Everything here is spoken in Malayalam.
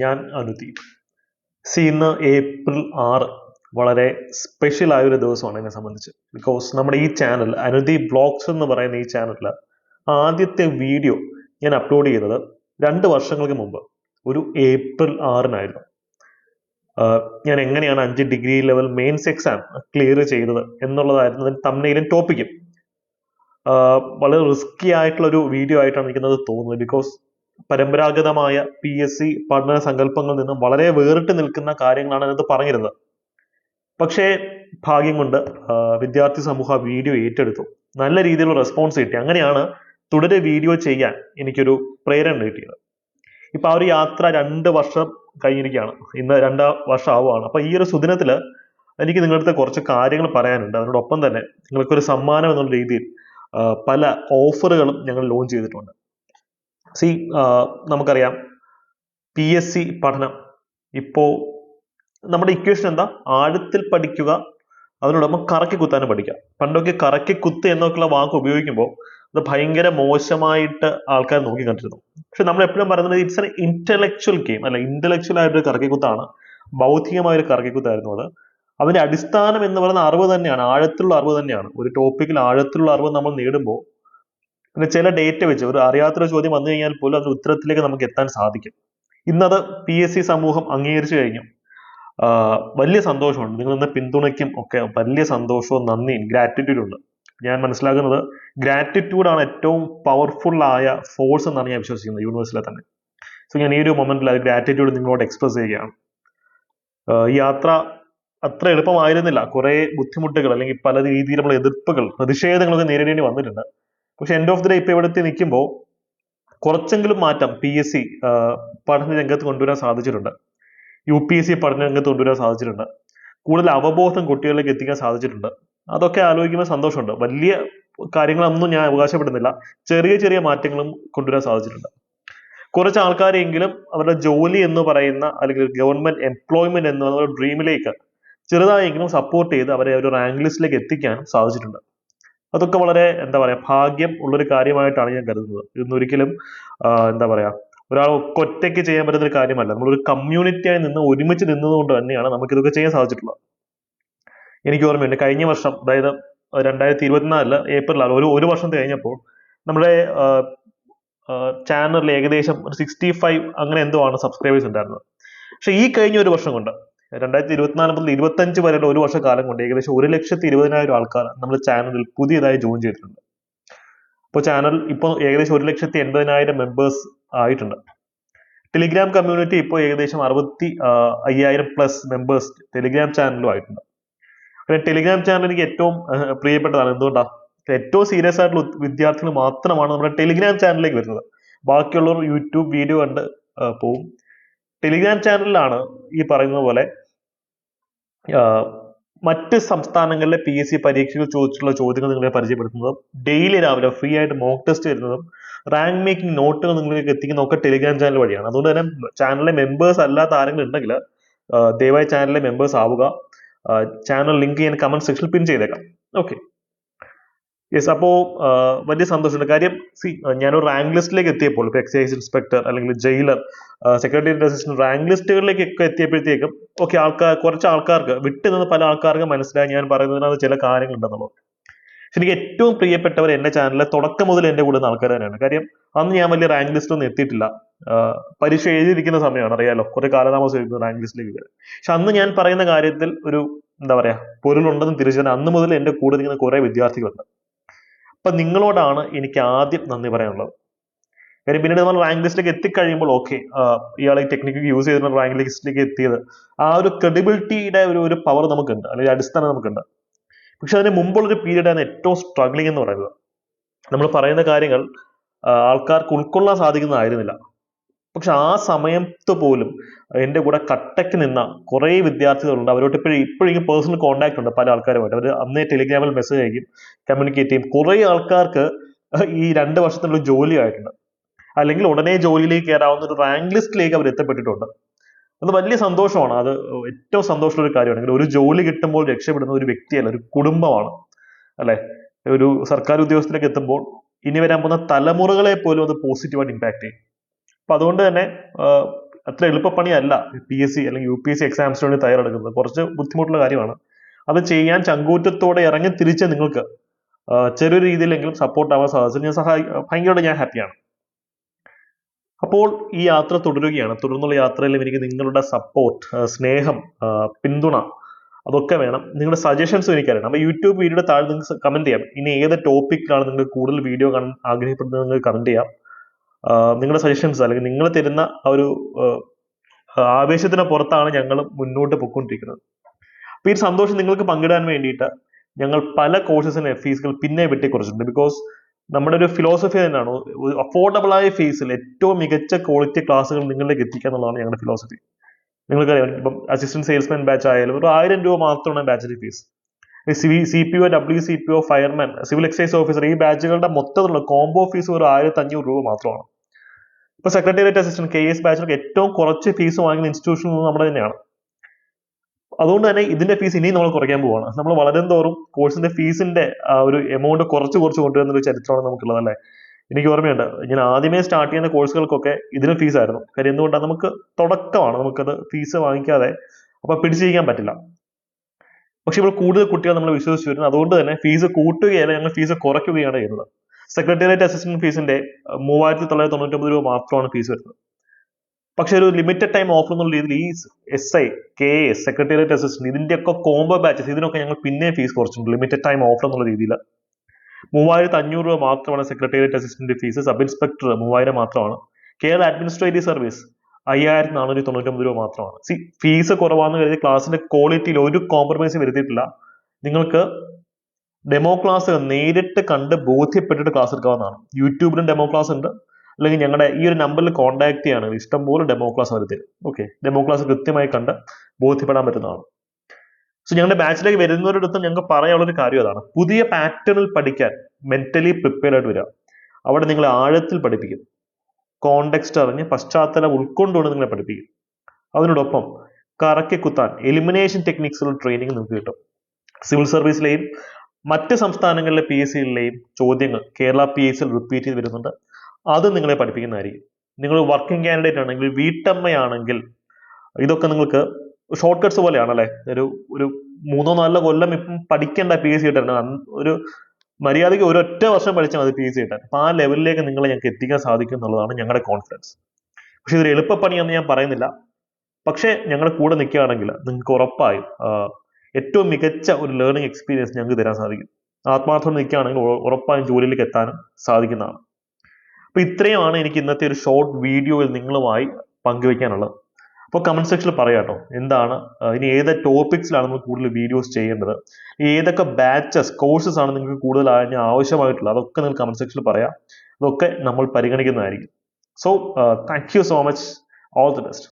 ഞാൻ അനുദീപ് സി ഇന്ന് ഏപ്രിൽ ആറ് വളരെ സ്പെഷ്യൽ ആയ ഒരു ദിവസമാണ് എന്നെ സംബന്ധിച്ച്. ബിക്കോസ് നമ്മുടെ ഈ ചാനൽ അനുദീപ് ബ്ലോഗ്സ് എന്ന് പറയുന്ന ഈ ചാനലിൽ ആദ്യത്തെ വീഡിയോ ഞാൻ അപ്ലോഡ് ചെയ്തത് രണ്ട് വർഷങ്ങൾക്ക് മുമ്പ് ഒരു ഏപ്രിൽ ആറിനായിരുന്നു. ഞാൻ എങ്ങനെയാണ് അഞ്ച് degree level mains exam clear ചെയ്തത് എന്നുള്ളതായിരുന്നു അതിന് തമ്മിലും ടോപ്പിക്കും വളരെ റിസ്കി ആയിട്ടുള്ള ഒരു വീഡിയോ ആയിട്ടാണ് എനിക്കത് തോന്നുന്നത്. ബിക്കോസ് പരമ്പരാഗതമായ പി എസ് സി പഠന സങ്കല്പങ്ങളിൽ നിന്നും വളരെ വേറിട്ട് നിൽക്കുന്ന കാര്യങ്ങളാണ് അതിനകത്ത് പറഞ്ഞിരുന്നത്. പക്ഷേ ഭാഗ്യം കൊണ്ട് വിദ്യാർത്ഥി സമൂഹം വീഡിയോ ഏറ്റെടുത്തു. നല്ല രീതിയിലുള്ള റെസ്പോൺസ് കിട്ടി. അങ്ങനെയാണ് തുടരെ വീഡിയോ ചെയ്യാൻ എനിക്കൊരു പ്രേരണ കിട്ടിയത്. ഇപ്പൊ ആ ഒരു യാത്ര രണ്ട് വർഷം കഴിഞ്ഞിരിക്കുകയാണ്. ഇന്ന് രണ്ടാം വർഷം ആവുകയാണ് അപ്പൊ ഈ ഒരു സുദിനത്തിൽ എനിക്ക് നിങ്ങളുടെ കുറച്ച് കാര്യങ്ങൾ പറയാനുണ്ട്. അതിനോടൊപ്പം തന്നെ നിങ്ങൾക്കൊരു സമ്മാനം എന്നുള്ള രീതിയിൽ പല ഓഫറുകളും ഞങ്ങൾ ലോഞ്ച് ചെയ്തിട്ടുണ്ട്. സി നമുക്കറിയാം. പി എസ് സി പഠനം. ഇപ്പോ നമ്മുടെ ഇക്വേഷൻ എന്താ? ആഴത്തിൽ പഠിക്കുക അതിനോടൊപ്പം കറക്കി കുത്താനും പഠിക്കുക പണ്ടൊക്കെ കറക്കി കുത്ത് എന്നൊക്കെയുള്ള വാക്ക് ഉപയോഗിക്കുമ്പോൾ അത് ഭയങ്കര മോശമായിട്ട് ആൾക്കാർ നോക്കി കണ്ടിരുന്നു പക്ഷെ നമ്മൾ എപ്പോഴും പറയുന്നത് ഇറ്റ്സ് എൻ ഇന്റലക്ച്വൽ ഗെയിം അല്ല ഇന്റലക്ച്വൽ ആയിട്ടൊരു കറക്കിക്കുത്താണ് ഭൗതികമായ ഒരു കറക്കിക്കുത്തായിരുന്നു അത്. അതിന്റെ അടിസ്ഥാനം എന്ന് പറയുന്ന അറിവ് തന്നെയാണ്. ആഴത്തിലുള്ള അറിവ് തന്നെയാണ്. ഒരു ടോപ്പിക്കിൽ ആഴത്തിലുള്ള അറിവ് നമ്മൾ നേടുമ്പോൾ പിന്നെ ചില ഡേറ്റ വെച്ച് ഒരു അറിയാത്തൊരു ചോദ്യം വന്നു കഴിഞ്ഞാൽ പോലും അതിന് ഉത്തരത്തിലേക്ക് നമുക്ക് എത്താൻ സാധിക്കും. ഇന്നത് പി എസ് സി സമൂഹം അംഗീകരിച്ചു കഴിഞ്ഞു. വലിയ സന്തോഷമുണ്ട്. നിങ്ങൾ ഇന്ന് പിന്തുണയ്ക്കും ഒക്കെ വലിയ സന്തോഷവും നന്ദിയും ഗ്രാറ്റിറ്റ്യൂഡും ഉണ്ട്. ഞാൻ മനസ്സിലാക്കുന്നത് ഗ്രാറ്റിറ്റ്യൂഡാണ് ഏറ്റവും പവർഫുൾ ആയ ഫോഴ്സ് എന്നാണ് ഞാൻ വിശ്വസിക്കുന്നത് യൂണിവേഴ്സിലെ തന്നെ. സോ ഞാൻ ഈ ഒരു മൊമെന്റിൽ അത് ഗ്രാറ്റിറ്റ്യൂഡ് നിങ്ങളോട് എക്സ്പ്രസ് ചെയ്യുകയാണ്. ഈ യാത്ര അത്ര എളുപ്പമായിരുന്നില്ല. കുറെ ബുദ്ധിമുട്ടുകൾ അല്ലെങ്കിൽ പല രീതിയിലുള്ള എതിർപ്പുകൾ പ്രതിഷേധങ്ങളൊക്കെ നേരിടേണ്ടി വന്നിട്ടുണ്ട്. പക്ഷെ എൻഡ് ഓഫ് ദി ഡേ ഇപ്പൊ ഇവിടുത്തെ നിൽക്കുമ്പോൾ കുറച്ചെങ്കിലും മാറ്റം പി എസ് സി പഠന രംഗത്ത് കൊണ്ടുവരാൻ സാധിച്ചിട്ടുണ്ട്. യു പി എസ് സി പഠന രംഗത്ത് കൊണ്ടുവരാൻ സാധിച്ചിട്ടുണ്ട്. കൂടുതൽ അവബോധം കുട്ടികളിലേക്ക് എത്തിക്കാൻ സാധിച്ചിട്ടുണ്ട്. അതൊക്കെ ആലോചിക്കുമ്പോൾ സന്തോഷമുണ്ട്. വലിയ കാര്യങ്ങളൊന്നും ഞാൻ അവകാശപ്പെടുന്നില്ല. ചെറിയ ചെറിയ മാറ്റങ്ങളും കൊണ്ടുവരാൻ സാധിച്ചിട്ടുണ്ട്. കുറച്ച് ആൾക്കാരെങ്കിലും അവരുടെ ജോലി എന്ന് പറയുന്ന അല്ലെങ്കിൽ ഗവൺമെന്റ് എംപ്ലോയ്മെന്റ് എന്ന് ഡ്രീമിലേക്ക് ചെറുതായെങ്കിലും സപ്പോർട്ട് ചെയ്ത് അവരെ ഒരു റാങ്ക് ലിസ്റ്റിലേക്ക് എത്തിക്കാനും സാധിച്ചിട്ടുണ്ട്. അതൊക്കെ വളരെ എന്താ പറയാ ഭാഗ്യം ഉള്ളൊരു കാര്യമായിട്ടാണ് ഞാൻ കരുതുന്നത്. ഇതൊന്നും ഒരിക്കലും ആ, എന്താ പറയാ ഒരാൾ ഒറ്റയ്ക്ക് ചെയ്യാൻ പറ്റുന്ന ഒരു കാര്യമല്ല. നമ്മളൊരു കമ്മ്യൂണിറ്റിയായി നിന്ന് ഒരുമിച്ച് നിന്നതുകൊണ്ട് തന്നെയാണ് നമുക്ക് ഇതൊക്കെ ചെയ്യാൻ സാധിച്ചിട്ടുള്ളത്. എനിക്ക് ഓർമ്മയുണ്ട് കഴിഞ്ഞ വർഷം അതായത് രണ്ടായിരത്തി ഇരുപത്തിനാലിൽ ഏപ്രിലാണ് ഒരു ഒരു വർഷം കഴിഞ്ഞപ്പോൾ നമ്മുടെ ചാനലിൽ ഏകദേശം സിക്സ്റ്റി ഫൈവ് അങ്ങനെ എന്തോ ആണ് സബ്സ്ക്രൈബേഴ്സ് ഉണ്ടായിരുന്നത്. പക്ഷെ ഈ കഴിഞ്ഞ ഒരു വർഷം കൊണ്ട് രണ്ടായിരത്തി ഇരുപത്തിനാല് മുതൽ ഇരുപത്തഞ്ച് വരെയുള്ള ഒരു വർഷ കാലം കൊണ്ട് ഏകദേശം ഒരു ലക്ഷത്തി ഇരുപതിനായിരം ആൾക്കാർ നമ്മുടെ ചാനലിൽ പുതിയതായി ജോയിൻ ചെയ്തിട്ടുണ്ട്. അപ്പോൾ ചാനൽ ഇപ്പോൾ ഏകദേശം ഒരു ലക്ഷത്തി എൺപതിനായിരം മെമ്പേഴ്സ് ആയിട്ടുണ്ട്. ടെലിഗ്രാം കമ്മ്യൂണിറ്റി ഇപ്പോൾ ഏകദേശം അറുപത്തി അയ്യായിരം പ്ലസ് മെമ്പേഴ്സ് ടെലിഗ്രാം ചാനലും ആയിട്ടുണ്ട്. ടെലിഗ്രാം ചാനൽ എനിക്ക് ഏറ്റവും പ്രിയപ്പെട്ടതാണ്. എന്തുകൊണ്ടാ? ഏറ്റവും സീരിയസ് ആയിട്ടുള്ള വിദ്യാർത്ഥികൾ മാത്രമാണ് നമ്മുടെ ടെലിഗ്രാം ചാനലിലേക്ക് വരുന്നത്. ബാക്കിയുള്ളവർ യൂട്യൂബ് വീഡിയോ കണ്ട്. പോവും. ടെലിഗ്രാം ചാനലിലാണ് ഈ പറയുന്ന പോലെ മറ്റ് സംസ്ഥാനങ്ങളിലെ പി എസ് സി പരീക്ഷകൾ ചോദിച്ചിട്ടുള്ള ചോദ്യങ്ങൾ നിങ്ങളെ പരിചയപ്പെടുത്തുന്നതും ഡെയിലി രാവിലെ ഫ്രീ ആയിട്ട് മോക്ക് ടെസ്റ്റ് വരുന്നതും റാങ്ക് മേക്കിംഗ് നോട്ടുകൾ നിങ്ങളിലേക്ക് എത്തിക്കുന്ന ഒക്കെ ടെലിഗ്രാം ചാനൽ വഴിയാണ്. അതുകൊണ്ട് തന്നെ ചാനലിലെ മെമ്പേഴ്സ് അല്ലാത്ത ആരെങ്കിലും ഉണ്ടെങ്കിൽ ദയവായി ചാനലിലെ മെമ്പേഴ്സ് ആവുക. ചാനൽ ലിങ്ക് ഞാൻ കമന്റ് സെക്ഷനിൽ പിൻ ചെയ്തേക്കാം. ഓക്കെ യെസ് അപ്പോ വലിയ സന്തോഷമുണ്ട്. കാര്യം സി ഞാനൊരു റാങ്ക് ലിസ്റ്റിലേക്ക് എത്തിയപ്പോൾ ഇപ്പൊ എക്സൈസ് ഇൻസ്പെക്ടർ അല്ലെങ്കിൽ ജയിലർ സെക്രട്ടേറിയറ്റ് അസിസ്റ്റന്റ് റാങ്ക് ലിസ്റ്റുകളിലേക്ക് ഒക്കെ എത്തിയപ്പോഴത്തേക്കും ഓക്കെ ആൾക്കാർ കുറച്ച് ആൾക്കാർക്ക് വിട്ടു നിന്ന് പല ആൾക്കാർക്ക് മനസ്സിലായി ഞാൻ പറയുന്നതിനകത്ത് ചില കാര്യങ്ങളുണ്ടെന്നുള്ളത് എനിക്ക് ഏറ്റവും പ്രിയപ്പെട്ടവർ എന്റെ ചാനലിലെ തുടക്കം മുതൽ എന്റെ കൂടെ ആൾക്കാർ തന്നെയാണ്. കാര്യം അന്ന് ഞാൻ വലിയ റാങ്ക് ലിസ്റ്റ് ഒന്നും എത്തിയിട്ടില്ല. പരീക്ഷ എഴുതിയിരിക്കുന്ന സമയമാണ് അറിയാലോ കുറെ കാലതാമസം റാങ്ക് ലിസ്റ്റിലേക്ക് വരാൻ. പക്ഷെ അന്ന് ഞാൻ പറയുന്ന കാര്യത്തിൽ ഒരു എന്താ പറയാ പൊരുളുണ്ടെന്ന് തിരിച്ചറിഞ്ഞ അന്ന് മുതൽ എന്റെ കൂടെ നിൽക്കുന്ന കുറെ വിദ്യാർത്ഥികളുണ്ട്. അപ്പൊ നിങ്ങളോടാണ് എനിക്ക് ആദ്യം നന്ദി പറയാനുള്ളത്. കാര്യം പിന്നീട് നമ്മൾ റാങ്ക് ലിസ്റ്റിലേക്ക് എത്തിക്കഴിയുമ്പോൾ ഓക്കെ ഇയാളെ ടെക്നിക്ക് യൂസ് ചെയ്തിട്ട് റാങ്ക് ലിസ്റ്റിലേക്ക് എത്തിയത്. ആ ഒരു ക്രെഡിബിലിറ്റിയുടെ ഒരു ഒരു പവർ നമുക്കുണ്ട് അല്ലെങ്കിൽ അടിസ്ഥാനം നമുക്കുണ്ട്. പക്ഷെ അതിന് മുമ്പുള്ള ഒരു പീരീഡാണ് ഏറ്റവും സ്ട്രഗ്ലിംഗ് എന്ന് പറയുന്നത്. നമ്മൾ പറയുന്ന കാര്യങ്ങൾ ആൾക്കാർക്ക് ഉൾക്കൊള്ളാൻ സാധിക്കുന്നതായിരുന്നില്ല. പക്ഷെ ആ സമയത്ത് പോലും എന്റെ കൂടെ കട്ടയ്ക്ക് നിന്ന കുറെ വിദ്യാർത്ഥികളുണ്ട്. അവരോട് ഇപ്പോഴും ഇപ്പോഴും പേഴ്സണൽ കോൺടാക്ട് ഉണ്ട് പല ആൾക്കാരുമായിട്ട്. അവർ അന്നേ ടെലിഗ്രാമിൽ മെസ്സേജ് അയക്കും കമ്മ്യൂണിക്കേറ്റ് ചെയ്യും. കുറെ ആൾക്കാർക്ക് ഈ രണ്ട് വർഷത്തിനുള്ള ജോലി ആയിട്ടുണ്ട്. അല്ലെങ്കിൽ ഉടനെ ജോലിയിലേക്ക് കയറാവുന്ന ഒരു റാങ്ക് ലിസ്റ്റിലേക്ക് അവർ എത്തപ്പെട്ടിട്ടുണ്ട്. അത് വലിയ സന്തോഷമാണ്. അത് ഏറ്റവും സന്തോഷമുള്ള ഒരു കാര്യമാണ്. ഒരു ജോലി കിട്ടുമ്പോൾ രക്ഷപ്പെടുന്ന ഒരു വ്യക്തിയല്ല ഒരു കുടുംബമാണ്. അല്ലെ? ഒരു സർക്കാർ ഉദ്യോഗസ്ഥത്തിലേക്ക് എത്തുമ്പോൾ ഇനി വരാൻ പോകുന്ന തലമുറകളെ പോലും അത് പോസിറ്റീവായിട്ട് ഇമ്പാക്ട് ചെയ്യും. അപ്പൊ അതുകൊണ്ട് തന്നെ അത്ര എളുപ്പപ്പണിയല്ല പി എസ് സി അല്ലെങ്കിൽ യു പി എസ് സി എക്സാംസിന് വേണ്ടി തയ്യാറെടുക്കുന്നത്. കുറച്ച് ബുദ്ധിമുട്ടുള്ള കാര്യമാണ്. അത് ചെയ്യാൻ ചങ്കൂറ്റത്തോടെ ഇറങ്ങി തിരിച്ച് നിങ്ങൾക്ക് ചെറിയ ചെറിയൊരു രീതിയിലെങ്കിലും സപ്പോർട്ട് ആവാൻ സാധിച്ചത് ഞാൻ സഹായി ഭയങ്കരമായിട്ട് ഞാൻ ഹാപ്പിയാണ് അപ്പോൾ ഈ യാത്ര തുടരുകയാണ്. തുടർന്നുള്ള യാത്രയിലും എനിക്ക് നിങ്ങളുടെ സപ്പോർട്ട് സ്നേഹം പിന്തുണ അതൊക്കെ വേണം. നിങ്ങളുടെ സജഷൻസ് എനിക്കറിയണം. അപ്പൊ യൂട്യൂബ് വീഡിയോയുടെ താഴെ നിങ്ങൾക്ക് കമന്റ് ചെയ്യാം. ഇനി ഏത് ടോപ്പിക്കിലാണ് നിങ്ങൾ കൂടുതൽ വീഡിയോ കാണാൻ ആഗ്രഹിക്കുന്നത് നിങ്ങൾക്ക് കമന്റ് ചെയ്യാം. നിങ്ങളുടെ സജഷൻസ് അല്ലെങ്കിൽ നിങ്ങൾ തരുന്ന ആ ഒരു ആവേശത്തിന് പുറത്താണ് ഞങ്ങൾ മുന്നോട്ട് പൊയ്ക്കൊണ്ടിരിക്കുന്നത്. അപ്പൊ ഈ സന്തോഷം നിങ്ങൾക്ക് പങ്കിടാൻ വേണ്ടിയിട്ട് ഞങ്ങൾ പല കോഴ്സസിന് ഫീസുകൾ പിന്നെ വെട്ടിക്കുറച്ചിട്ടുണ്ട്. ബിക്കോസ് നമ്മുടെ ഒരു ഫിലോസഫി തന്നെയാണ്. അഫോർഡബിൾ ആയ ഫീസിൽ ഏറ്റവും മികച്ച ക്വാളിറ്റി ക്ലാസ്സുകൾ നിങ്ങളിലേക്ക് എത്തിക്കുക എന്നുള്ളതാണ് ഞങ്ങളുടെ ഫിലോസഫി നിങ്ങൾക്കറിയാം ഇപ്പം അസിസ്റ്റന്റ് സെയിൽസ്മാൻ ബാച്ച് ആയാലും ഒരു ആയിരം രൂപ മാത്രമാണ് ബാച്ചിന്റെ fees C P O W C P O fireman civil excise officer ഈ ബാച്ചുകളുടെ മൊത്തത്തിലുള്ള കോംബോ ഫീസ് ഒരു ആയിരത്തി അഞ്ഞൂറ് രൂപ മാത്രമാണ്. ഇപ്പൊ സെക്രട്ടേറിയറ്റ് അസിസ്റ്റന്റ് കെ എസ് ബാച്ചിലൊക്കെ ഏറ്റവും കുറച്ച് ഫീസ് വാങ്ങുന്ന ഇൻസ്റ്റിറ്റ്യൂഷൻ നമ്മുടെ തന്നെയാണ്. അതുകൊണ്ട് തന്നെ ഇതിന്റെ ഫീസ് ഇനിയും നമ്മൾ കുറയ്ക്കാൻ പോവാണ്. നമ്മൾ വളരും തോറും കോഴ്സിന്റെ ഫീസിന്റെ ഒരു എമൗണ്ട് കുറച്ച് കുറച്ച് കൊണ്ടുവരുന്ന ഒരു ചരിത്രമാണ് നമുക്കുള്ളത് അല്ലേ? എനിക്ക് ഓർമ്മയുണ്ട്. ഞാൻ ആദ്യമേ സ്റ്റാർട്ട് ചെയ്യുന്ന കോഴ്സുകൾക്കൊക്കെ ഇതിനും ഫീസ് ആയിരുന്നു. കാര്യം എന്തുകൊണ്ടാണ്? നമുക്ക് തുടക്കമാണ്. നമുക്കത് ഫീസ് വാങ്ങിക്കാതെ അപ്പൊ പിടിച്ചിരിക്കാൻ പറ്റില്ല. പക്ഷെ ഇപ്പോൾ കൂടുതൽ കുട്ടികൾ നമ്മൾ വിശ്വസിച്ചു വരുന്നു അതുകൊണ്ട് തന്നെ ഫീസ് കൂട്ടുകയല്ല ഞങ്ങൾ ഫീസ് കുറയ്ക്കുകയാണ് ചെയ്യുന്നത്. സെക്രട്ടേറിയറ്റ് അസിസ്റ്റന്റ് ഫീസിന്റെ മൂവായിരത്തി തൊള്ളായിരത്തി തൊണ്ണൂറ്റി രൂപ മാത്രമാണ് ഫീസ് വരുന്നത്. പക്ഷെ ഒരു ലിമിറ്റഡ് ടൈം ഓഫർ എന്നുള്ള രീതിയിൽ ഈ S I K S secretariat assistant ഇതിന്റെയൊക്കെ കോംബോ ബാച്ചസ് ഇതിനൊക്കെ ഞങ്ങൾ പിന്നെ ഫീസ് കുറച്ചിട്ടുണ്ട് ലിമിറ്റഡ് ടൈം ഓഫർ എന്നുള്ള രീതിയിൽ. മൂവായിരത്തി അഞ്ഞൂറ് രൂപ മാത്രമാണ് secretariat assistant fees sub inspector മൂവായിരം മാത്രമാണ്. കേരള അഡ്മിനിസ്ട്രേറ്റീവ് സർവീസ് അയ്യായിരത്തി നാനൂറ്റി തൊണ്ണൂറ്റൊമ്പത് രൂപ മാത്രമാണ്. സി ഫീസ് കുറവാണെന്ന് കരുതി ക്ലാസിന്റെ ക്വാളിറ്റിയിൽ ഒരു കോംപ്രമൈസ് വരുത്തിയിട്ടില്ല. നിങ്ങൾക്ക് ഡെമോ ക്ലാസ് നേരിട്ട് കണ്ട് ബോധ്യപ്പെട്ടിട്ട് ക്ലാസ് എടുക്കാവുന്നതാണ്. യൂട്യൂബിലും ഡെമോ ക്ലാസ് ഉണ്ട്. അല്ലെങ്കിൽ ഞങ്ങളുടെ ഈ ഒരു നമ്പറിൽ കോൺടാക്ട് ഇഷ്ടം പോലെ ഡെമോ ക്ലാസ് അവർ തരും. ഓക്കെ ഡെമോ ക്ലാസ് കൃത്യമായി കണ്ട് ബോധ്യപ്പെടാൻ പറ്റുന്നതാണ്. സോ ഞങ്ങളുടെ ബാച്ചിലേക്ക് അടുത്ത് ഞങ്ങൾക്ക് പറയാനുള്ള ഒരു കാര്യം അതാണ്. പുതിയ പാറ്റേണിൽ പഠിക്കാൻ മെന്റലി പ്രിപ്പയർഡ് ആയിട്ട് വരിക അവിടെ നിങ്ങളെ ആഴത്തിൽ പഠിപ്പിക്കും. കോണ്ടെക്സ്റ്റ് അറിഞ്ഞ് പശ്ചാത്തലം ഉൾക്കൊണ്ടുകൊണ്ട് നിങ്ങളെ പഠിപ്പിക്കും. അതിനോടൊപ്പം കറക്കി കുത്താൻ എലിമിനേഷൻ ടെക്നിക്സുള്ള ട്രെയിനിങ് നിങ്ങൾക്ക് കിട്ടും. സിവിൽ സർവീസിലെയും മറ്റ് സംസ്ഥാനങ്ങളിലെ പി എസ് സികളിലെയും ചോദ്യങ്ങൾ കേരള പി എസ് സിയിൽ റിപ്പീറ്റ് ചെയ്ത് വരുന്നുണ്ട്. അത് നിങ്ങളെ പഠിപ്പിക്കുന്നതായിരിക്കും. നിങ്ങൾ വർക്കിംഗ് കാൻഡിഡേറ്റ് ആണെങ്കിൽ വീട്ടമ്മയാണെങ്കിൽ ഇതൊക്കെ നിങ്ങൾക്ക് ഷോർട്ട് കട്ട്സ് പോലെയാണ് അല്ലെ ഒരു ഒരു മൂന്നോ നാലോ കൊല്ലം ഇപ്പം പഠിക്കേണ്ട പി എസ് സി കിട്ടാൻ. ഒരു മര്യാദയ്ക്ക് ഒരൊറ്റ വർഷം പഠിച്ചാൽ മതി പി എസ് സി കിട്ടാൻ. അപ്പൊ ആ ലെവലിലേക്ക് നിങ്ങളെ ഞങ്ങൾക്ക് എത്തിക്കാൻ സാധിക്കും എന്നുള്ളതാണ് ഞങ്ങളുടെ കോൺഫിഡൻസ് പക്ഷെ ഇതൊരു എളുപ്പപ്പണിയെന്ന് ഞാൻ പറയുന്നില്ല. പക്ഷേ ഞങ്ങളുടെ കൂടെ നിൽക്കുകയാണെങ്കിൽ നിങ്ങൾക്ക് ഉറപ്പായും ഏറ്റവും മികച്ച ഒരു ലേണിംഗ് എക്സ്പീരിയൻസ് ഞങ്ങൾക്ക് തരാൻ സാധിക്കും. ആത്മാർത്ഥം നിൽക്കുകയാണെങ്കിൽ ഉറ- ഉറപ്പായും ജോലിയിലേക്ക് എത്താനും സാധിക്കുന്നതാണ്. അപ്പൊ ഇത്രയുമാണ് എനിക്ക് ഇന്നത്തെ ഒരു ഷോർട്ട് വീഡിയോയിൽ നിങ്ങളുമായി പങ്കുവെക്കാനുള്ളത് അപ്പോൾ കമന്റ് സെക്ഷനിൽ പറയാട്ടോ എന്താണ് ഇനി ഏത് ടോപ്പിക്സിലാണ് നമ്മൾ കൂടുതൽ വീഡിയോസ് ചെയ്യേണ്ടത്? ഏതൊക്കെ ബാച്ചസ് കോഴ്സസ് ആണ് നിങ്ങൾക്ക് കൂടുതൽ അതിന് ആവശ്യമായിട്ടുള്ളത്? അതൊക്കെ നിങ്ങൾ കമന്റ് സെക്ഷനിൽ പറയാം. അതൊക്കെ നമ്മൾ പരിഗണിക്കുന്നതായിരിക്കും. So thank you so much all the best